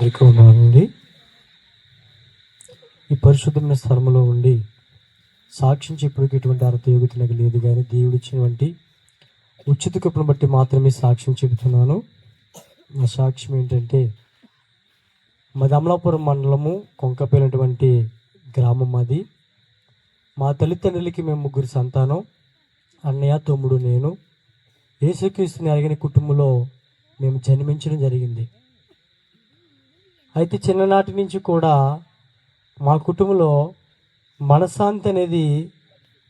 అందరికీ ఈ పరిశుద్ధమైన స్థలంలో ఉండి సాక్ష్యం చెప్పుడికి ఎటువంటి అర్హత యోగ్యత నాకు లేదు కానీ దేవుడు ఇచ్చినటువంటి ఉచిత కృపను బట్టి మాత్రమే సాక్ష్యం చెబుతున్నాను. నా సాక్ష్యం ఏంటంటే మాది అమలాపురం మండలము కొంకపేనటువంటి గ్రామం మాది. మా తల్లిదండ్రులకి మేము ముగ్గురు సంతానం. అన్నయ్య తమ్ముడు నేను. యేసుక్రీస్తుని అడిగిన కుటుంబంలో మేము జన్మించడం జరిగింది. అయితే చిన్ననాటి నుంచి కూడా మా కుటుంబంలో మనశ్శాంతి అనేది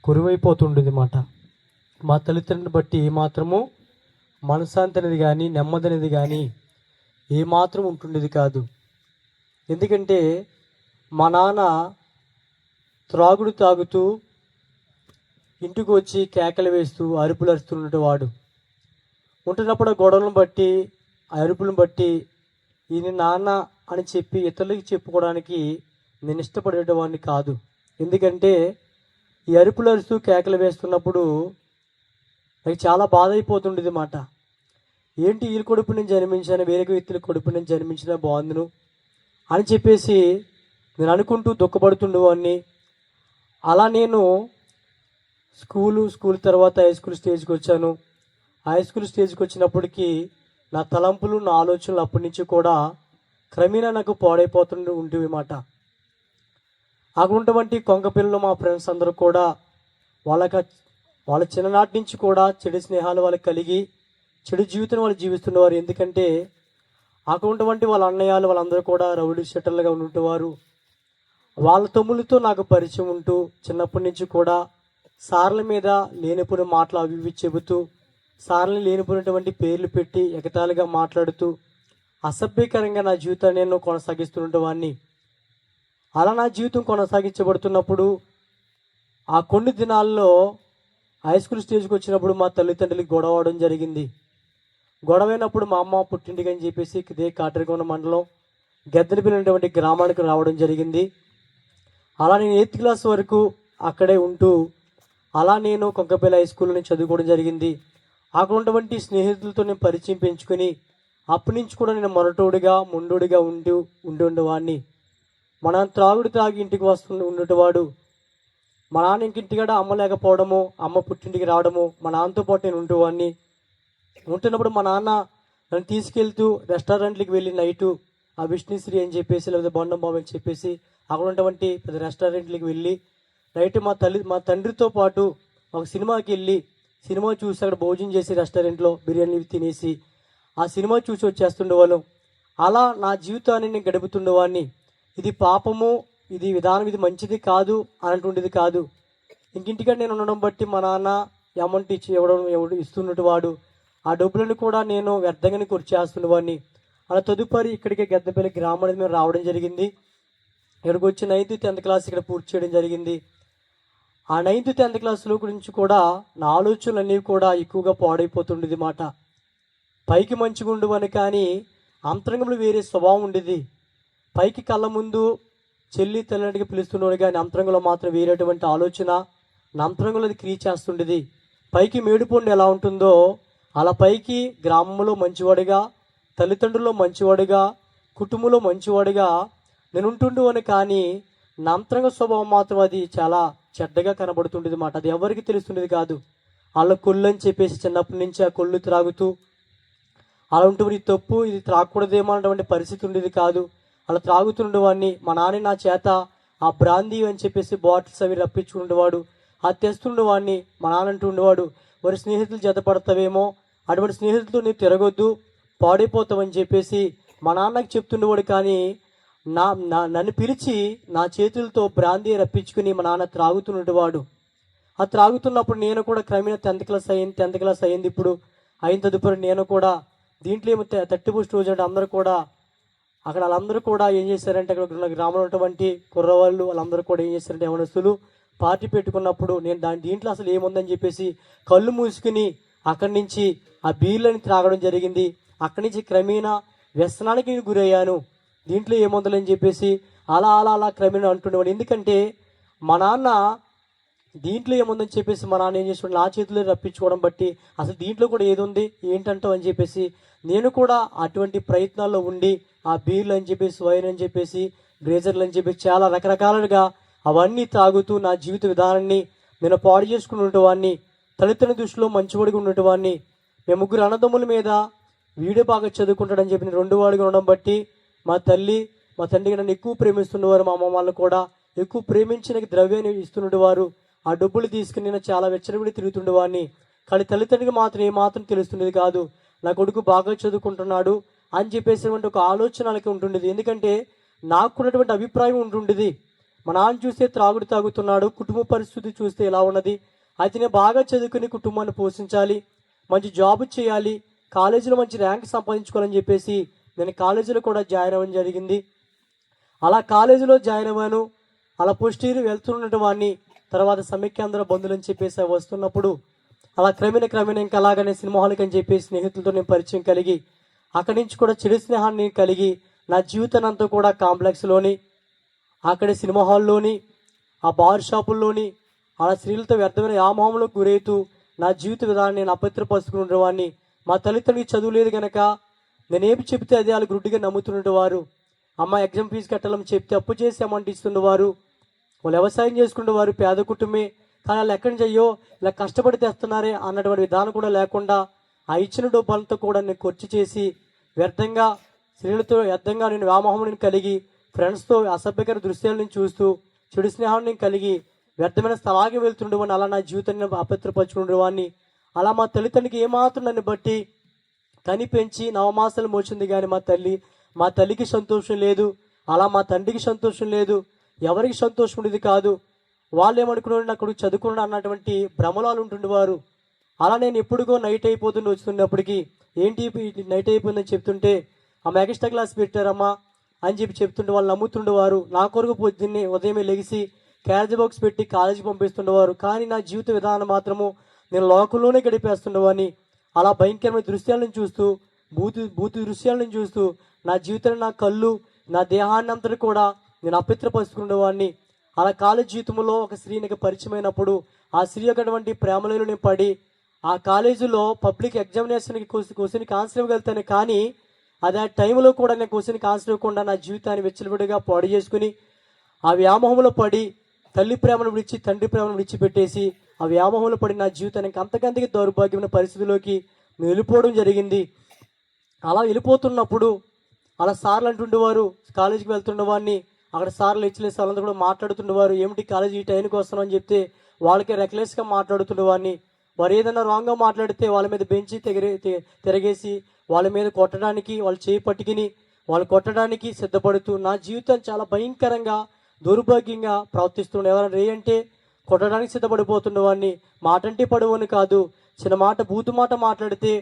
కురువైపోతుండేది మాట మా తల్లిదండ్రులను బట్టి ఏమాత్రము మనశ్శాంతి అనేది కానీ నెమ్మది అనేది కానీ ఏమాత్రం ఉంటుండేది కాదు. ఎందుకంటే మా నాన్న త్రాగుడు తాగుతూ ఇంటికి వచ్చి కేకలు వేస్తూ అరుపులు అరుస్తున్నట్టు వాడు ఉంటున్నప్పుడు గొడవలను బట్టి అరుపులను బట్టి ఈయన నాన్న అని చెప్పి ఇతరులకి చెప్పుకోవడానికి నేను ఇష్టపడేటవాడిని కాదు. ఎందుకంటే ఈ అరుపులు అరుస్తూ కేకలు వేస్తున్నప్పుడు నాకు చాలా బాధ అయిపోతుండేది మాట. ఏంటి వీళ్ళ కొడుపు నేను జన్మించాను వేరే వ్యక్తుల కొడుపు నేను జన్మించిన బాగుందును అని చెప్పేసి నేను అనుకుంటూ దుఃఖపడుతుండేవాడిని. అలా నేను స్కూలు స్కూల్ తర్వాత హై స్కూల్ స్టేజ్కి వచ్చాను. హై స్కూల్ స్టేజ్కి వచ్చినప్పటికీ నా తలంపులు నా ఆలోచనలు అప్పటి నుంచి కూడా క్రమేణా నాకు పాడైపోతుండే ఉండేవి మాట. అక్కడ కొంగ పిల్లలు మా ఫ్రెండ్స్ అందరూ కూడా వాళ్ళకి వాళ్ళ చిన్ననాటి నుంచి కూడా చెడు స్నేహాలు వాళ్ళకి కలిగి చెడు జీవితం వాళ్ళు జీవిస్తున్నవారు. ఎందుకంటే అక్కడ వాళ్ళ అన్నయ్యలు వాళ్ళందరూ కూడా రౌడీ షెటర్లుగా ఉండేవారు వాళ్ళ తమ్ములతో నాకు పరిచయం ఉంటూ చిన్నప్పటి నుంచి కూడా సార్ల మీద లేనిపోయిన మాటలు అవి ఇవి చెబుతూ సార్లు లేనిపోయినటువంటి పేర్లు పెట్టి ఎగతాళిగా మాట్లాడుతూ అసభ్యకరంగా నా జీవితాన్ని నేను కొనసాగిస్తున్నవాడిని అలా నా జీవితం కొనసాగించబడుతున్నప్పుడు ఆ కొన్ని దినాల్లో హై స్కూల్ స్టేజ్కి వచ్చినప్పుడు మా తల్లిదండ్రులకి గొడవ అవడం జరిగింది. గొడవైనప్పుడు మా అమ్మ పుట్టింటికి అని చెప్పేసి ఇదే కాటరగొండ మండలం గద్దెలపల్లి గ్రామానికి రావడం జరిగింది. అలా నేను ఎయిత్ క్లాస్ వరకు అక్కడే ఉంటూ అలా నేను కొంకపల్లి హై స్కూల్ని చదువుకోవడం జరిగింది. అక్కడ ఉన్నటువంటి స్నేహితులతో నేను పరిచయం పెంచుకొని అప్పటి నుంచి కూడా నేను మొరటోడిగా ముండోడిగా ఉంటూ ఉండి ఉండేవాడిని మన త్రాగుడు త్రాగి ఇంటికి వస్తు ఉండేవాడు. మా నాన్న ఇంకింటికాడ అమ్మ లేకపోవడము అమ్మ పుట్టింటికి రావడము మా నాన్నతో పాటు నేను ఉండేవాడిని ఉంటున్నప్పుడు మా నాన్న నన్ను తీసుకెళ్తూ రెస్టారెంట్లకు వెళ్ళి నైటు ఆ విష్ణుశ్రీ అని చెప్పేసి లేదా బొండంబాబు అని చెప్పేసి అక్కడ ఉన్నటువంటి పెద్ద రెస్టారెంట్లకి వెళ్ళి నైట్ మా తల్లి మా తండ్రితో పాటు ఒక సినిమాకి వెళ్ళి సినిమా చూసి అక్కడ భోజనం చేసి రెస్టారెంట్లో బిర్యానీ తినేసి ఆ సినిమా చూసి వచ్చేస్తుండేవాళ్ళం. అలా నా జీవితాన్ని నేను గడుపుతుండేవాడిని. ఇది పాపము ఇది విధానం ఇది మంచిది కాదు అనేటువంటిది కాదు. ఇంకింటికాడ నేను ఉండడం బట్టి మా నాన్న అమౌంట్ ఇచ్చి ఇవ్వడం ఎవడు ఇస్తున్నట్టు వాడు. ఆ డబ్బులను కూడా నేను వ్యర్థంగానే ఖర్చు చేస్తున్నవాడిని అలా తదుపరి ఇక్కడికి గద్దెపల్లి గ్రామం అనేది మేము రావడం జరిగింది. ఇక్కడికి వచ్చి నైన్త్ టెన్త్ క్లాస్ ఇక్కడ పూర్తి చేయడం జరిగింది. ఆ నైన్త్ టెన్త్ క్లాసులో గురించి కూడా నా ఆలోచనలు అన్నీ కూడా ఎక్కువగా పాడైపోతుండేది మాట. పైకి మంచిగా ఉండవని కానీ అంతరంగంలో వేరే స్వభావం ఉండేది. పైకి కళ్ళ ముందు చెల్లి తల్లికి పిలుస్తున్నాడు కానీ అంతరంగంలో మాత్రం వేరేటువంటి ఆలోచన నా అంతరంగంలో అది క్రియ చేస్తుండేది. పైకి మేడిపండు ఎలా ఉంటుందో అలా పైకి గ్రామంలో మంచివాడిగా తల్లిదండ్రుల్లో మంచివాడిగా కుటుంబంలో మంచివాడిగా నేను అని కానీ నా అంతరంగ స్వభావం మాత్రం అది చాలా చెడ్డగా కనబడుతుండేది మాట. అది ఎవరికి తెలుస్తుండేది కాదు. వాళ్ళ కొళ్ళు అని చెప్పేసి చిన్నప్పటి నుంచి ఆ కొళ్ళు త్రాగుతూ అలా ఉంటుంది తప్పు ఇది త్రాగకూడదేమో అన్నటువంటి పరిస్థితి ఉండేది కాదు. అలా త్రాగుతుండేవాడిని మా నాన్న నా చేత ఆ బ్రాందీ అని చెప్పేసి బాటిల్స్ అవి రప్పించుకుండేవాడు. అది తెస్తుండేవాడిని మా నాన్న అంటూ ఉండేవాడు వారి స్నేహితులు జతపడతావేమో అటువంటి స్నేహితులతో నీవు తిరగొద్దు పాడైపోతావని చెప్పేసి మా నాన్నకి చెప్తుండేవాడు. కానీ నా నా నన్ను పిలిచి నా చేతులతో బ్రాందీ రప్పించుకుని మా నాన్న త్రాగుతున్నవాడు ఆ త్రాగుతున్నప్పుడు నేను కూడా క్రమేణా టెన్త్ క్లాస్ అయింది టెన్త్ క్లాస్ అయింది ఇప్పుడు. అయిన తదుపరి నేను కూడా దీంట్లో ఏమో థర్టీ ఫస్ట్ రోజు అంటే అందరూ కూడా అక్కడ వాళ్ళందరూ కూడా ఏం చేశారంటే అక్కడ గ్రామంలో ఉన్నటువంటి కుర్రవాళ్ళు వాళ్ళందరూ కూడా ఏం చేశారంటే యవనస్తులు పార్టీ పెట్టుకున్నప్పుడు నేను దాని దీంట్లో అసలు ఏముందని చెప్పేసి కళ్ళు మూసుకుని అక్కడి నుంచి ఆ బీర్లని త్రాగడం జరిగింది. అక్కడి నుంచి క్రమేణా వ్యసనానికి నేను గురయ్యాను. దీంట్లో ఏముందని చెప్పేసి అలా అలా అలా క్రమేణా అంటుండేవాడు. ఎందుకంటే మా నాన్న దీంట్లో ఏముందని చెప్పేసి మా నాన్న ఏం చేసాడు నా చేతిలో రప్పించుకోవడం బట్టి అసలు దీంట్లో కూడా ఏది ఉంది? ఏంటంటావు అని చెప్పేసి నేను కూడా అటువంటి ప్రయత్నాల్లో ఉండి ఆ బీర్లు అని చెప్పేసి వైన్ అని చెప్పేసి గ్రేజర్లు అని చెప్పేసి చాలా రకరకాలుగా అవన్నీ తాగుతూ నా జీవిత విధానాన్ని నేను పాడు చేసుకుని ఉండేవాడిని తల్లిదండ్రుల దృష్టిలో మంచివాడిగా ఉండేవాడిని మేము ముగ్గురు అన్నదమ్ముల మీద వీడు బాగా చదువుకుంటాడని చెప్పి నేను రెండు వాడిగా ఉండడం బట్టి మా తల్లి మా తండ్రి నన్ను ఎక్కువ ప్రేమిస్తుండేవారు మా అమ్మ వాళ్ళు కూడా ఎక్కువ ప్రేమించి నాకు ద్రవ్యాన్ని ఇస్తుండేవారు. ఆ డబ్బులు తీసుకుని నేను చాలా వెచ్చరవిడి తిరుగుతుండేవాడిని. కానీ తల్లిదండ్రులకు మాత్రం ఏమాత్రం తెలుస్తుండేది కాదు. నా కొడుకు బాగా చదువుకుంటున్నాడు అని చెప్పేసినటువంటి ఒక ఆలోచన వాళ్ళకి ఉంటుండేది. ఎందుకంటే నాకు ఉన్నటువంటి అభిప్రాయం ఉంటుండేది. మా నాన్న చూస్తే త్రాగుడు తాగుతున్నాడు కుటుంబ పరిస్థితి చూస్తే ఎలా ఉన్నది? అయితే నేను బాగా చదువుకుని కుటుంబాన్ని పోషించాలి మంచి జాబ్ చేయాలి కాలేజీలో మంచి ర్యాంక్ సంపాదించుకోవాలని చెప్పేసి నేను కాలేజీలో కూడా జాయిన్ అవ్వడం జరిగింది. అలా కాలేజీలో జాయిన్ అవ్వాను. అలా పుష్టిరు వెళ్తున్నటువంటి వాడిని తర్వాత సమైక్యాంధ్ర బంధువులు అని చెప్పేసి వస్తున్నప్పుడు అలా క్రమేణ క్రమేణ ఇంకా అలాగనే సినిమా హాల్కి అని చెప్పి స్నేహితులతో నేను పరిచయం కలిగి అక్కడి నుంచి కూడా చెడు స్నేహాన్ని కలిగి నా జీవితాన్ని కూడా కాంప్లెక్స్లోని అక్కడ సినిమా హాల్లోని ఆ బార్ షాపుల్లోని అలా స్త్రీలతో వ్యర్థమైన వ్యామోహంలోకి గురవుతూ నా జీవిత విధానాన్ని నేను అపత్రపరుచుకునేవాడిని మా తల్లిదండ్రులకి చదువు లేదు కనుక నేనేమి చెప్తే అదే వాళ్ళు గుడ్డిగా నమ్ముతుండేవారు అమ్మ ఎగ్జామ్ ఫీజు కట్టాలని చెప్తే అప్పు చేసి అమౌంట్ ఇస్తుండేవారు వాళ్ళు వ్యవసాయం చేసుకునేవారు పేద కుటుంబే కానీ వాళ్ళు ఎక్కడి నుంచి అయ్యో ఇలా కష్టపడి తెస్తున్నారే అన్నటువంటి విధానం కూడా లేకుండా ఆ ఇచ్చిన డబ్బులతో కూడా నేను ఖర్చు చేసి వ్యర్థంగా స్త్రీలతో వ్యర్థంగా నేను వ్యామోహం కలిగి ఫ్రెండ్స్తో అసభ్యకర దృశ్యాలను చూస్తూ చెడు స్నేహాన్ని కలిగి వ్యర్థమైన స్థలానికి వెళ్తుండేవాడిని అలా నా జీవితాన్ని అపత్రపరుచుకుండేవాడిని అలా మా తల్లిదండ్రులకి ఏమాత్రం నన్ను బట్టి తని పెంచి నవమాసాలు మోచింది కానీ మా తల్లి మా తల్లికి సంతోషం లేదు. అలా మా తండ్రికి సంతోషం లేదు. ఎవరికి సంతోషం ఉండేది కాదు. వాళ్ళు ఏమనుకున్నారు నా కొడుకు చదువుకున్నాడు అన్నటువంటి భ్రమలాలు ఉంటుండేవారు. అలా నేను ఎప్పుడుగో నైట్ అయిపోతుంది వస్తున్నప్పటికీ ఏంటి నైట్ అయిపోయిందని చెప్తుంటే ఆ ఎక్స్ట్రా క్లాస్ పెట్టారమ్మా అని చెప్పి చెప్తుంటే వాళ్ళు నమ్ముతుండేవారు. నా కొరకు పొద్దున్నే ఉదయమే లెగిసి క్యారేజ్ బాక్స్ పెట్టి కాలేజీకి పంపిస్తుండేవారు. కానీ నా జీవిత విధానం మాత్రము నేను లోకంలోనే గడిపేస్తుండేవాని అలా భయంకరమైన దృశ్యాలను చూస్తూ భూతి భూతి దృశ్యాలను చూస్తూ నా జీవితంలో నా కళ్ళు నా దేహాన్ని అంతటి కూడా నేను అపిత్రపరుచుకునేవాడిని అలా కాలేజ్ జీవితంలో ఒక స్త్రీనికి పరిచయమైనప్పుడు ఆ స్త్రీ ఒకటువంటి ప్రేమలో నేను పడి ఆ కాలేజీలో పబ్లిక్ ఎగ్జామినేషన్కి క్వశ్చన్కి ఆన్సర్ ఇవ్వగలుగుతాను కానీ అది ఆ టైంలో కూడా నేను క్వశ్చన్కి ఆన్సర్ ఇవ్వకుండా నా జీవితాన్ని వెచ్చలవిడిగా పాడు చేసుకుని ఆ వ్యామోహంలో పడి తల్లి ప్రేమను విడిచి తండ్రి ప్రేమను విడిచిపెట్టేసి ఆ వ్యామోహంలో పడి నా జీవితానికి అంతకంతకి దౌర్భాగ్యమైన పరిస్థితిలోకి నేను వెళ్ళిపోవడం జరిగింది. అలా వెళ్ళిపోతున్నప్పుడు అలా సార్లు అంటుండేవారు కాలేజీకి వెళ్తుండేవాడిని. అక్కడ సార్లు ఇచ్చలే సార్లంతా కూడా మాట్లాడుతుండేవారు ఏమిటి కాలేజీ ఈ టైంకి వస్తాను అని చెప్తే వాళ్ళకి రెక్లెస్గా మాట్లాడుతుండేవాడిని వారు ఏదైనా రాంగ్గా మాట్లాడితే వాళ్ళ మీద బెంచి తెగరే తిరగేసి వాళ్ళ మీద కొట్టడానికి వాళ్ళు చేయి పట్టుకుని వాళ్ళు కొట్టడానికి సిద్ధపడుతూ నా జీవితం చాలా భయంకరంగా దౌర్భాగ్యంగా ప్రవర్తిస్తుండే. ఎవరైనా రే అంటే కొట్టడానికి సిద్ధపడిపోతుండేవాడిని మాట అంటే పడవని కాదు. చిన్న మాట బూతు మాట మాట్లాడితే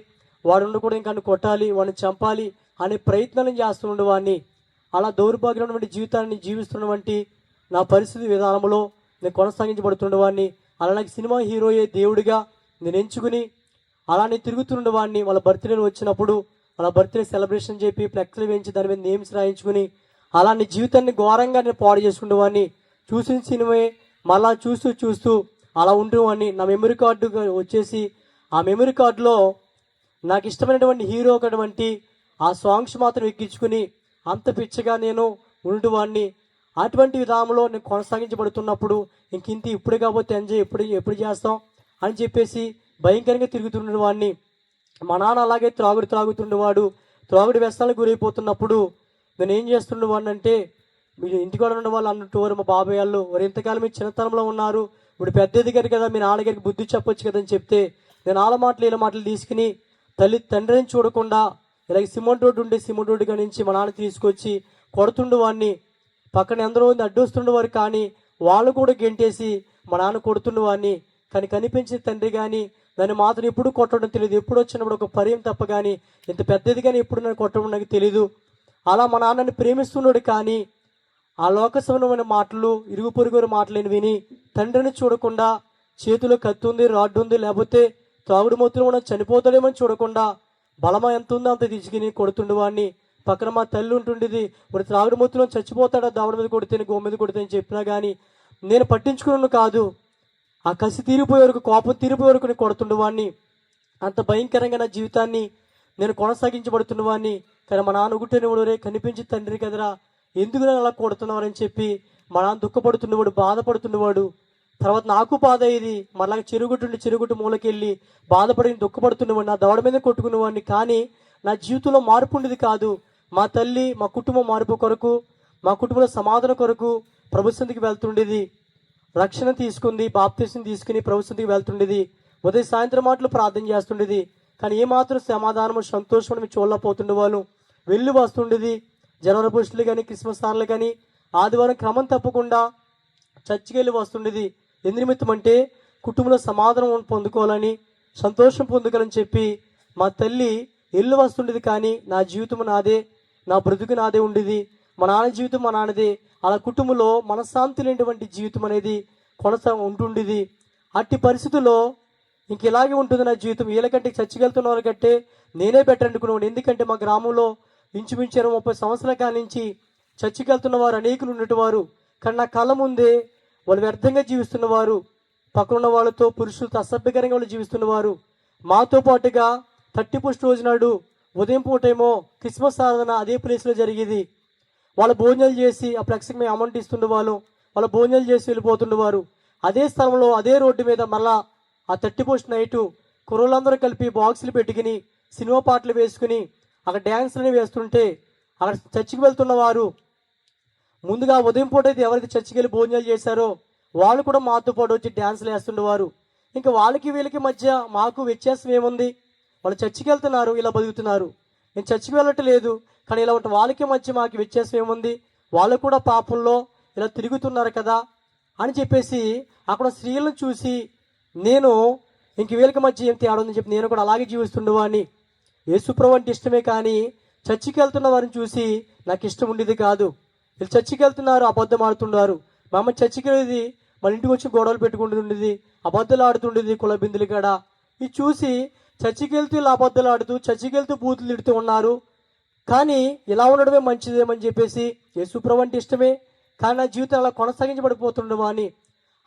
వాడు కూడా ఇంకా కొట్టాలి వాడిని చంపాలి అనే ప్రయత్నాలు చేస్తుండేవాడిని అలా దౌర్భాగ్యమైనటువంటి జీవితాన్ని జీవిస్తున్నటువంటి నా పరిస్థితి విధానంలో నేను కొనసాగించబడుతుండేవాడిని. అలా నాకు సినిమా హీరోయే దేవుడిగా నేను ఎంచుకుని అలానే తిరుగుతుండేవాడిని. వాళ్ళ బర్త్డేలు వచ్చినప్పుడు వాళ్ళ బర్త్డే సెలబ్రేషన్ చెప్పి ఫ్లెక్స్లు వేయించి దాని మీద నేమ్స్ రాయించుకుని అలాంటి జీవితాన్ని ఘోరంగా నేను పాడు చేసుకునేవాడిని చూసిన సినిమా మళ్ళా చూస్తూ చూస్తూ అలా ఉండేవాడిని. నా మెమరీ కార్డు వచ్చేసి ఆ మెమరీ కార్డులో నాకు ఇష్టమైనటువంటి హీరో ఒకటువంటి ఆ సాంగ్స్ మాత్రం ఎక్కించుకుని అంత పిచ్చగా నేను ఉండేవాడిని అటువంటి విధానంలో నేను కొనసాగించబడుతున్నప్పుడు ఇంక ఇంత ఇప్పుడు కాకపోతే ఎంజాయ్ ఎప్పుడు ఎప్పుడు చేస్తాం అని చెప్పేసి భయంకరంగా తిరుగుతుండేవాడిని మా నాన్న అలాగే త్రాగుడు త్రాగుతుండేవాడు. త్రాగుడు వ్యసనాలకు గురైపోతున్నప్పుడు నేను ఏం చేస్తుండేవాడిని అంటే మీరు ఇంటికి కూడా ఉన్న వాళ్ళు అన్నట్టు వారు మా బాబాయ్ వాళ్ళు వారు ఇంతకాలం మీరు చిన్నతనంలో ఉన్నారు. ఇప్పుడు పెద్ద ఎదిగారు కదా మీ నాన్నగారికి బుద్ధి చెప్పొచ్చు కదా అని చెప్తే నేను ఆల మాటలు ఇలా మాటలు తీసుకుని తల్లి తండ్రిని చూడకుండా ఇలాగ సిమెంట్ రోడ్డు ఉండే సిమెంట్ రోడ్డు నుంచి మా నాన్న తీసుకొచ్చి కొడుతుండే వాడిని పక్కన ఎందరో మంది అడ్డొస్తుండేవారు కానీ వాళ్ళు కూడా గెంటేసి మా నాన్న కొడుతుండే వాడిని కానీ కనిపించిన తండ్రి కానీ దాన్ని మాత్రం ఎప్పుడు కొట్టడం తెలియదు ఎప్పుడు వచ్చినప్పుడు ఒక పరియం తప్ప కానీ ఇంత పెద్దది కానీ ఎప్పుడు నన్ను కొట్టడం నాకు తెలియదు అలా మా నాన్నని ప్రేమిస్తున్నాడు కానీ ఆ లోక మాటలు ఇరుగు పొరుగురు మాటలేని విని తండ్రిని చూడకుండా చేతిలో కత్తుంది ఉంది రాడ్డు ఉంది లేకపోతే తాగుడు మొత్తులు ఉన్న చనిపోతాడేమో అని చూడకుండా బలమ ఎంత ఉందో అంత తీసుకుని కొడుతుండే వాడిని పక్కన మా తల్లి ఉంటుండేది. ఇప్పుడు త్రాగుడు మొత్తులో చచ్చిపోతాడా? దావుడి మీద కొడితే గో మీద కొడితే అని చెప్పినా కానీ నేను పట్టించుకున్నాను కాదు. ఆ కసి తీరిపోయే వరకు కోపం తీరిపోయే వరకు నేను కొడుతుండేవాడిని అంత భయంకరంగా నా జీవితాన్ని నేను కొనసాగించబడుతున్నవాడిని కానీ మా నాన్న ఒకటేనివాడు రే కనిపించి తండ్రి కదరా. ఎందుకు నేను అలా కొడుతున్నారని చెప్పి మా నాన్న దుఃఖపడుతుండేవాడు బాధపడుతుండేవాడు. తర్వాత నాకు బాధ అయ్యేది మరలా చెరుగుట్టుండి చెరుగుట్టు మూలకెళ్ళి బాధపడి దుఃఖపడుతున్నవాడిని నా దవడ మీద కొట్టుకునేవాడిని కానీ నా జీవితంలో మార్పు ఉండేది కాదు. మా తల్లి మా కుటుంబం మార్పు కొరకు మా కుటుంబంలో సమాధానం కొరకు ప్రభుత్వంకి వెళ్తుండేది. రక్షణ తీసుకుంది బాప్తీసం తీసుకుని ప్రభుత్వంకి వెళ్తుండేది. ఉదయం సాయంత్రం మాటలు ప్రార్థన చేస్తుండేది. కానీ ఏమాత్రం సమాధానము సంతోషం మేము చూడలేకపోతుండే వాళ్ళు వెళ్ళి వస్తుండేది. జనవరి పుష్టులు కానీ క్రిస్మస్ సార్లు కానీ ఆదివారం క్రమం తప్పకుండా చర్చికి వెళ్ళి వస్తుండేది. ఎందు నిమిత్తం అంటే కుటుంబంలో సమాధానం పొందుకోవాలని సంతోషం పొందుకోవాలని చెప్పి మా తల్లి ఎల్లు వస్తుండేది కానీ నా జీవితం నాదే నా బ్రతుకు నాదే ఉండేది మా నాన్న జీవితం మా నాన్నదే. అలా కుటుంబంలో మనశ్శాంతి లేనటువంటి జీవితం అనేది కొనసా ఉంటుండేది. అట్టి పరిస్థితుల్లో ఇంక ఇలాగే ఉంటుంది నా జీవితం. వీళ్ళకంటే చచ్చికెళ్తున్న వాళ్ళకంటే నేనే బెటర్ అనుకున్నాను ఎందుకంటే మా గ్రామంలో ఇంచుమించు ముప్పై సంవత్సరాల కాల నుంచి వారు అనేకులు ఉన్నటువారు కానీ నా కళ్ళ ముందే వాళ్ళు వ్యర్థంగా జీవిస్తున్న వారు పక్కనున్న వాళ్ళతో పురుషులతో అసభ్యకరంగా వాళ్ళు జీవిస్తున్నవారు మాతో పాటుగా థర్టీ ఫస్ట్ రోజు నాడు ఉదయం పూటేమో క్రిస్మస్ ఆరాధన అదే ప్లేస్లో జరిగేది. వాళ్ళ భోజనాలు చేసి ఆ ఫ్లెక్స్కి మేము అమౌంట్ ఇస్తుండే వాళ్ళు. వాళ్ళ భోజనాలు చేసి వెళ్ళిపోతుండేవారు అదే స్థలంలో అదే రోడ్డు మీద మళ్ళా ఆ థర్టీ పోస్ట్ నైటు కుర్రోళ్ళందరూ కలిపి బాక్సులు పెట్టుకుని సినిమా పాటలు వేసుకుని అక్కడ డ్యాన్స్లని వేస్తుంటే అక్కడ చర్చికి వెళ్తున్న వారు ముందుగా ఉదయం పూట అయితే ఎవరైతే చర్చికి వెళ్ళి భోజనాలు చేశారో వాళ్ళు కూడా మాతో పాటు వచ్చి డ్యాన్స్లు వేస్తుండేవారు. ఇంకా వాళ్ళకి వీళ్ళకి మధ్య మాకు వ్యత్యాసం ఏముంది? వాళ్ళు చర్చికి వెళ్తున్నారు ఇలా బతుకుతున్నారు. నేను చర్చికి వెళ్ళట్లేదు కానీ ఇలా ఉంటే వాళ్ళకి మధ్య మాకు వ్యత్యాసం ఏముంది? వాళ్ళు కూడా పాపంలో ఇలా తిరుగుతున్నారు కదా అని చెప్పేసి అక్కడ స్త్రీలను చూసి నేను ఇంక వీళ్ళకి మధ్య ఏం తేడా ఉందని చెప్పి నేను కూడా అలాగే జీవిస్తుండేవాడిని. యేసుప్రభు అంటే ఇష్టమే కానీ చర్చికి వెళ్తున్న వారిని చూసి నాకు ఇష్టం ఉండేది కాదు. వీళ్ళు చర్చికి వెళ్తున్నారు అబద్ధం ఆడుతున్నారు మా అమ్మ చర్చికి వెళ్ళేది మన ఇంటికి వచ్చి గొడవలు పెట్టుకుంటుండేది అబద్ధాలు ఆడుతుండేది కుల బిందులు కాడ. ఇది చూసి చర్చికి వెళ్తూ ఇలా అబద్ధాలు ఆడుతూ చర్చికి వెళ్తూ బూతులు తిడుతూ ఉన్నారు. కానీ ఇలా ఉండడమే మంచిదేమని చెప్పేసి యేసుప్రభు అంటే ఇష్టమే. కానీ నా జీవితం అలా కొనసాగించబడిపోతుండమా అని.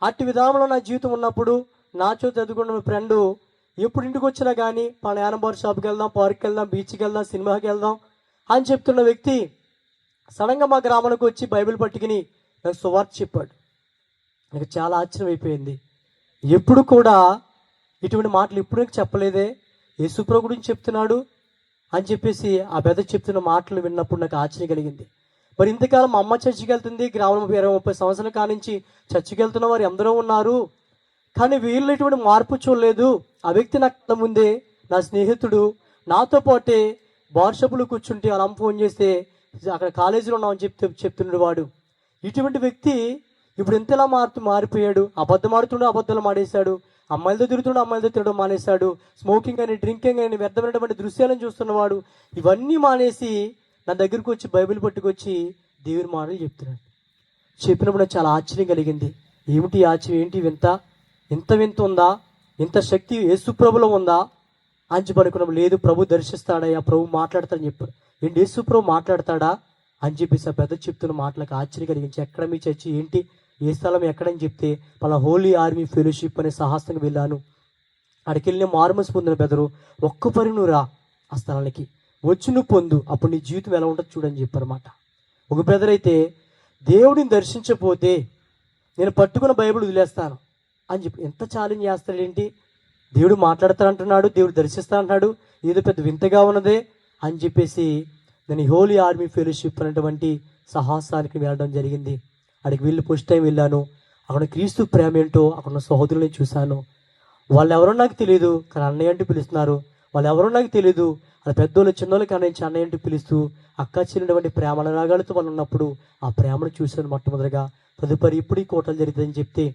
అట్టి విధానంలో నా జీవితం ఉన్నప్పుడు నాచో చదువుకున్న ఫ్రెండు ఎప్పుడు ఇంటికి వచ్చినా కానీ మన యానంబార్ షాప్కి వెళ్దాం పార్క్కి వెళ్దాం బీచ్కి వెళ్దాం సినిమాకి వెళ్దాం అని చెప్తున్న వ్యక్తి సడన్గా మా గ్రామానికి వచ్చి బైబిల్ పట్టుకుని నాకు సువార్త చెప్పాడు. నాకు చాలా ఆశ్చర్యం అయిపోయింది ఎప్పుడు కూడా ఇటువంటి మాటలు ఇప్పుడు నాకు చెప్పలేదే. యేసుప్రభు గురించి చెప్తున్నాడు అని చెప్పేసి ఆ పెద్ద చెప్తున్న మాటలు విన్నప్పుడు నాకు ఆశ్చర్యం కలిగింది. మరి ఇంతకాలం మా అమ్మ చర్చికి వెళ్తుంది. గ్రామంలో ఇరవై ముప్పై సంవత్సరాల కానించి చర్చికి వెళ్తున్న వారు ఎందరో ఉన్నారు. కానీ వీళ్ళు ఇటువంటి మార్పు చూడలేదు. ఆ వ్యక్తి నాకు ముందే నా స్నేహితుడు. నాతో పాటే బార్ కూర్చుంటే అలా ఫోన్ చేస్తే అక్కడ కాలేజీలో ఉన్నామని చెప్తే చెప్తున్నాడు వాడు. ఇటువంటి వ్యక్తి ఇప్పుడు ఎంతలా మారుతూ మారిపోయాడు? అబద్ధం ఆడుతుండే అబద్ధాలు మాడేశాడు అమ్మాయిలతో తిరుగుతుండే అమ్మాయిలతో తిరగడం మానేశాడు. స్మోకింగ్ అని డ్రింకింగ్ అని వ్యర్థమైనటువంటి దృశ్యాలను చూస్తున్నవాడు ఇవన్నీ మానేసి నా దగ్గరకు వచ్చి బైబిల్ పట్టుకొచ్చి దేవుని మాటలు చెప్తున్నాడు. చెప్పినప్పుడు నాకు చాలా ఆశ్చర్యం కలిగింది. ఏమిటి ఆశ్చర్యం? ఏంటి వింత? ఇంత వింత ఉందా? ఇంత శక్తి ఏసుప్రభులం ఉందా? అని పడుకున్నాం లేదు ప్రభు దర్శిస్తాడయ్యా ప్రభు మాట్లాడతాడని చెప్పారు ఏంటి యేసుప్రభు మాట్లాడతాడా? అని చెప్పేసి ఆ పెద్ద చెప్తున్న మాటలకు ఆశ్చర్య కలిగించి ఎక్కడ మీ చర్చి? ఏంటి? ఏ స్థలం? ఎక్కడని చెప్తే పలా హోలీ ఆర్మీ ఫెలోషిప్ అనే సాహసంగా వెళ్ళాను. అక్కడికి వెళ్ళిన మారుమస్ పొందిన బెదరు ఒక్క పరి నువ్వు రా ఆ స్థలానికి. వచ్చి నువ్వు పొందు. అప్పుడు నీ జీవితం ఎలా ఉంటుందో చూడని చెప్పారన్నమాట. ఒక బ్రదర్ అయితే దేవుడిని దర్శించకపోతే నేను పట్టుకున్న బైబిల్ వదిలేస్తాను అని చెప్పి ఎంత ఛాలెంజ్ చేస్తాడేంటి దేవుడు మాట్లాడతానంటున్నాడు దేవుడు దర్శిస్తా అంటున్నాడు ఏదో పెద్ద వింతగా ఉన్నదే. అని చెప్పేసి నేను హోలీ ఆర్మీ ఫెలోషిప్ అనేటువంటి సాహసానికి వెళ్ళడం జరిగింది. అక్కడికి వెళ్ళి ఫస్ట్ టైం వెళ్ళాను. అక్కడ క్రీస్తు ప్రేమ ఏంటో అక్కడ ఉన్న సహోదరుని చూశాను. వాళ్ళు ఎవరో నాకు తెలియదు కానీ అన్నయ్య అంటూ పిలుస్తున్నారు. వాళ్ళు ఎవరో నాకు తెలియదు వాళ్ళ పెద్దోళ్ళు చిన్నోళ్ళు కానీ నుంచి అన్నయ్య అంటూ పిలుస్తూ అక్క చెల్లినటువంటి ప్రేమ రాగాలతో వాళ్ళు ఉన్నప్పుడు ఆ ప్రేమను చూశాను మొట్టమొదటిగా. తదుపరి ఇప్పుడు ఈ కోటలు జరుగుతుందని చెప్తే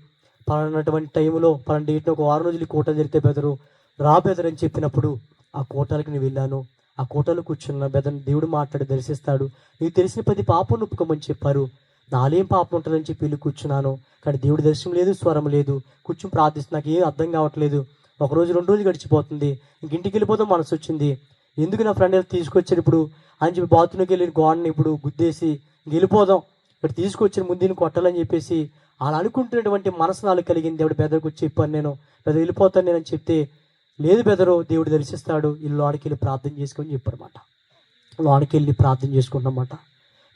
పలానటువంటి టైంలో పలానా డేట్ని ఒక వారం రోజులు ఈ కోటలు జరిగితే బెదరు రా బెదరు అని చెప్పినప్పుడు ఆ కోటలకి నేను వెళ్ళాను. ఆ కోటలో కూర్చున్న బెదరు దేవుడు మాట్లాడి దర్శిస్తాడు. నీకు తెలిసిన ప్రతి పాపం ఒప్పుకోమని చెప్పారు. నాలేం పాపం ఉంటుందని చెప్పి వెళ్ళి కూర్చున్నాను. కానీ దేవుడి దర్శనం లేదు స్వరం లేదు. కూర్చుని ప్రార్థిస్తున్నా నాకు ఏం అర్థం కావట్లేదు. ఒక రోజు రెండు రోజులు గడిచిపోతుంది. ఇంక ఇంటికి వెళ్ళిపోతాం మనసు వచ్చింది. ఎందుకు నా ఫ్రెండ్ తీసుకొచ్చారు ఇప్పుడు? అని చెప్పి బాత్రూమ్కి వెళ్ళి గోడని ఇప్పుడు గుద్దేసి వెళ్ళిపోదాం. ఇక్కడ తీసుకొచ్చిన ముందు కొట్టాలని చెప్పేసి అలా అనుకుంటున్నటువంటి మనసు నాలుగు కలిగింది. ఎవడు పెద్దకు వచ్చి చెప్పాను నేను. పెద్ద వెళ్ళిపోతాను నేను అని చెప్తే లేదు బెదరు దేవుడు దర్శిస్తాడు. ఇల్లు ఆడికి వెళ్ళి ప్రార్థన చేసుకొని చెప్పారన్నమాట. లోనికి వెళ్ళి ప్రార్థన చేసుకుంటున్నమాట.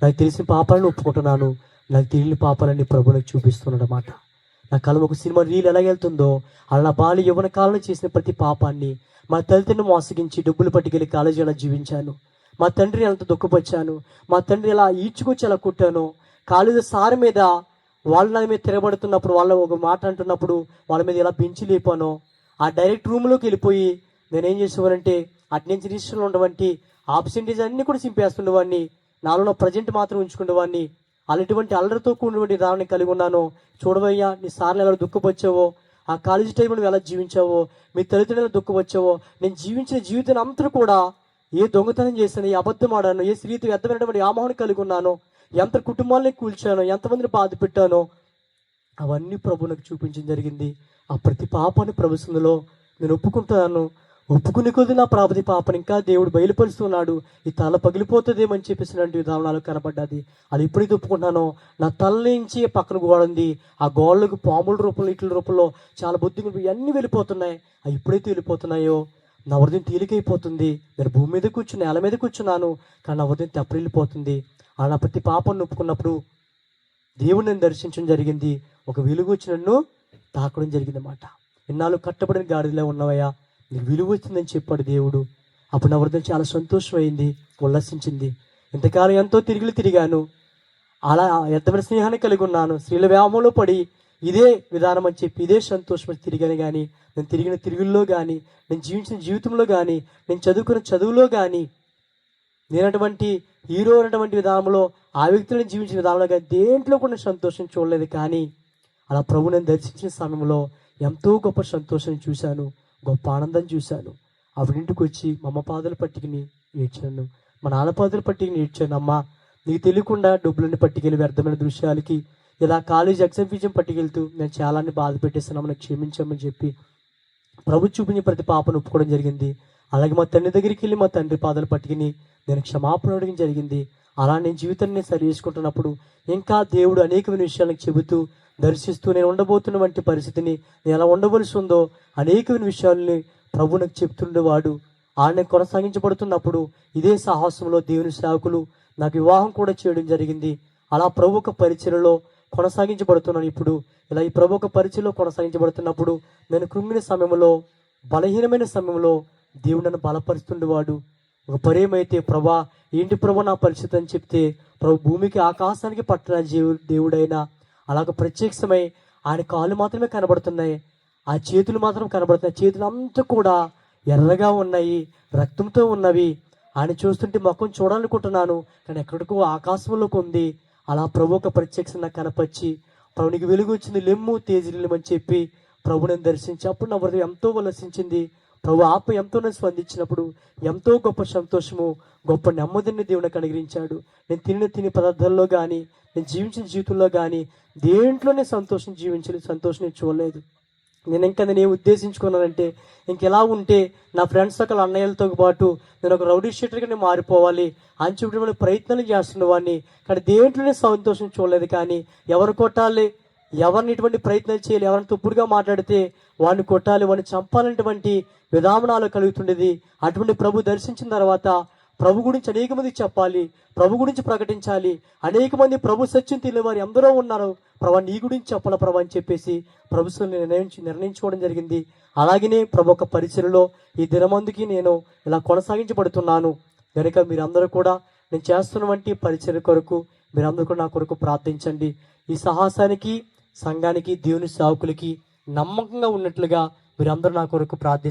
నాకు తెలిసిన పాపాలను ఒప్పుకుంటున్నాను. నాకు తెలియని పాపాలని ప్రభులకు చూపిస్తున్నాడన్నమాట. నా కళ్ళు ఒక సినిమా రీల్ ఎలా వెళ్తుందో అలా నా బాల్య కాలంలో చేసిన ప్రతి పాపాన్ని మా తల్లిదండ్రులు మోసగించి డబ్బులు పట్టుకెళ్ళి కాలేజీ అలా జీవించాను. మా తండ్రిని ఎంత దుఃఖపరిచాను. మా తండ్రి ఎలా ఈడ్చుకొచ్చి అలా కుట్టాను. కాలేజీ సార్ మీద వాళ్ళ నా మీద తిరగబడుతున్నప్పుడు వాళ్ళ ఒక మాట అంటున్నప్పుడు వాళ్ళ మీద ఎలా పెంచి లేపానో ఆ డైరెక్ట్ రూమ్లోకి వెళ్ళిపోయి నేనేం చేసేవానంటే అటెండెన్స్ రిజిస్టర్లో ఉన్నటువంటి ఆబ్సెంటీస్ అన్ని కూడా చింపేస్తుండేవాడిని. నాలో ప్రజెంట్ మాత్రం ఉంచుకునేవాడిని అలాంటి అల్లరితో కూడినటువంటి దానిని కలిగి ఉన్నాను. చూడవయ్యా నీ సార్లు ఎలా దుఃఖపరిచావో ఆ కాలేజీ టైంలో నువ్వు ఎలా జీవించావో మీ తల్లిదండ్రులు దుఃఖపరిచావో నేను జీవించిన జీవితాన్ని అంతా కూడా ఏ దొంగతనం చేశాను ఏ అబద్ధం ఆడాను ఏ స్త్రీతో వ్యర్థమైనటువంటి ఆమోహం కలిగి ఉన్నాను ఎంత కుటుంబాలని కూల్చాను ఎంతమందిని బాధ పెట్టానో అవన్నీ ప్రభు నాకు చూపించడం జరిగింది. ఆ ప్రతి పాపాన్ని ప్రభుత్వంలో నేను ఒప్పుకుంటున్నాను ఒప్పుకునే కొద్ది నా ప్రాపతి పాపని ఇంకా దేవుడు బయలుపరుస్తున్నాడు. ఈ తల పగిలిపోతుందేమని చెప్పేసినటువంటి విధానాలు కనబడ్డది. అది ఎప్పుడైతే ఒప్పుకుంటున్నానో? నా తల నుంచి పక్కన గోడ ఉంది. ఆ గోడలకు పాముల రూపంలో ఇట్ల రూపంలో చాలా బుద్ధి ఇవన్నీ వెళ్ళిపోతున్నాయి. అవి ఎప్పుడైతే వెళ్ళిపోతున్నాయో? నా హృదయం తేలికైపోతుంది. నేను భూమి మీద కూర్చుని నేల మీద కూర్చున్నాను. కానీ నా హృదయం తెప్పరిల్లిపోతుంది ఆ నా ప్రతి పాపను ఒప్పుకున్నప్పుడు దేవుని దర్శించడం జరిగింది. ఒక వెలుగు వచ్చి నన్ను తాకడం జరిగింది అన్నమాట ఇన్నాళ్ళు కట్టబడిన గాడిలో ఉన్నవయ్యా? నీకు విలువ వచ్చిందని చెప్పాడు దేవుడు. అప్పుడు నా వృద్ధం చాలా సంతోషమైంది ఉల్లసించింది. ఇంతకాలం ఎంతో తిరిగిలు తిరిగాను. అలా ఎంతమైన స్నేహాన్ని కలిగి ఉన్నాను. స్త్రీల వ్యామోలో పడి ఇదే విధానం అని చెప్పి ఇదే సంతోషం తిరిగాను కానీ నేను తిరిగిన తిరుగుల్లో కానీ నేను జీవించిన జీవితంలో కానీ నేను చదువుకున్న చదువులో కానీ నేనటువంటి హీరో అనేటువంటి విధానంలో ఆ వ్యక్తులను జీవించిన విధానంలో దేంట్లో కూడా సంతోషం చూడలేదు కానీ అలా ప్రభుని నేను దర్శించిన సమయంలో ఎంతో గొప్ప సంతోషం చూశాను గొప్ప ఆనందం చూశాను. ఆవిడింటికి వచ్చి మా అమ్మ పట్టుకుని పట్టికని ఏడ్చాను. మా నాన్న పాదల పట్టికని ఏడ్చాను అమ్మ నీకు తెలియకుండా డబ్బులని పట్టుకెళ్ళి వ్యర్థమైన దృశ్యాలకి ఇలా కాలేజ్ ఎగ్జామ్ ఫీజం పట్టుకెళ్తూ నేను చాలానే బాధ పెట్టేస్తున్నాము నాకు క్షమించామని చెప్పి ప్రభు చూపించిన ప్రతి పాపను ఒప్పుకోవడం జరిగింది. అలాగే మా తండ్రి దగ్గరికి వెళ్ళి మా తండ్రి పాదాలు పట్టుకుని నేను క్షమాపణ అడగడం జరిగింది. అలా నేను జీవితాన్ని సరి చేసుకుంటున్నప్పుడు ఇంకా దేవుడు అనేకమైన విషయాలకు చెబుతూ దర్శిస్తూ నేను ఉండబోతున్న వంటి పరిస్థితిని నేను ఎలా ఉండవలసి ఉందో అనేకమైన విషయాలని ప్రభు నాకు చెప్తుండేవాడు. ఆయన కొనసాగించబడుతున్నప్పుడు ఇదే సాహసంలో దేవుని సేవకులు నాకు వివాహం కూడా చేయడం జరిగింది. అలా ప్రభు ఒక పరిచయలో కొనసాగించబడుతున్నాను. ఇప్పుడు ఇలా ఈ ప్రభు ఒక పరిచయలో కొనసాగించబడుతున్నప్పుడు నేను కృంగిన సమయంలో బలహీనమైన సమయంలో దేవుడు నన్ను బలపరుస్తుండేవాడు. ఒక పరేమైతే ప్రభా ఏంటి ప్రభు నా పరిస్థితి అని చెప్తే ప్రభు భూమికి ఆకాశానికి పట్టిన జీవు దేవుడైనా అలాగ ప్రత్యక్షమై ఆయన కాళ్ళు మాత్రమే కనబడుతున్నాయి ఆ చేతులు మాత్రం కనబడుతున్నాయి చేతులు అంతా కూడా ఎర్రగా ఉన్నాయి రక్తంతో ఉన్నవి. ఆయన చూస్తుంటే మొక్కను చూడాలనుకుంటున్నాను కానీ ఎక్కడికో ఆకాశంలోకి ఉంది. అలా ప్రభు ఒక ప్రత్యక్షం నాకు కనపరిచి ప్రభునికి వెలుగు వచ్చింది లెమ్ము తేజీలమని చెప్పి ప్రభుని దర్శించి అప్పుడు నా హృదయం ఎంతో ఉల్లసించింది. ప్రభు ఆప ఎంతోనే స్పందించినప్పుడు ఎంతో గొప్ప సంతోషము గొప్ప నెమ్మదిని దేవునికి అనుగ్రహించాడు. నేను తినిన తిని పదార్థాల్లో కానీ నేను జీవించిన జీవితంలో కానీ దేంట్లోనే సంతోషం జీవించలేదు సంతోషం నేను చూడలేదు. నేను ఇంకా నేను ఏం ఉద్దేశించుకున్నానంటే ఇంకెలా ఉంటే నా ఫ్రెండ్స్ ఒకళ్ళ అన్నయ్యలతో పాటు నేను ఒక రౌడీ షీటర్గా నేను మారిపోవాలి అని చూపించే ప్రయత్నాలు చేస్తున్న వాడిని. కానీ దేంట్లోనే సంతోషం చూడలేదు కానీ ఎవరు కొట్టాలి? ఎవరిని ఇటువంటి ప్రయత్నాలు చేయాలి ఎవరిని తుప్పుడుగా మాట్లాడితే వాడిని కొట్టాలి వాడిని చంపాలనేటువంటి విధానాలు కలుగుతుండేది. అటువంటి ప్రభు దర్శించిన తర్వాత ప్రభు గురించి అనేక మంది చెప్పాలి ప్రభు గురించి ప్రకటించాలి. అనేక మంది ప్రభు సత్యం తెలియని వారు ఎందరో ఉన్నారు ప్రభా నీ గురించి చెప్పాల ప్రభా అని చెప్పేసి ప్రభుత్వం నిర్ణయించి నిర్ణయించుకోవడం జరిగింది. అలాగనే ప్రభు ఒక పరిచయలో ఈ దినమందుకి నేను ఇలా కొనసాగించబడుతున్నాను. కనుక మీరందరూ కూడా నేను చేస్తున్నటువంటి పరిచయ కొరకు మీరందరూ కూడా నా కొరకు ప్రార్థించండి. ఈ సాహసానికి సంఘానికి దేవుని సాకులకి నమ్మకంగా ఉన్నట్లుగా మీరందరూ నా కొరకు ప్రార్థి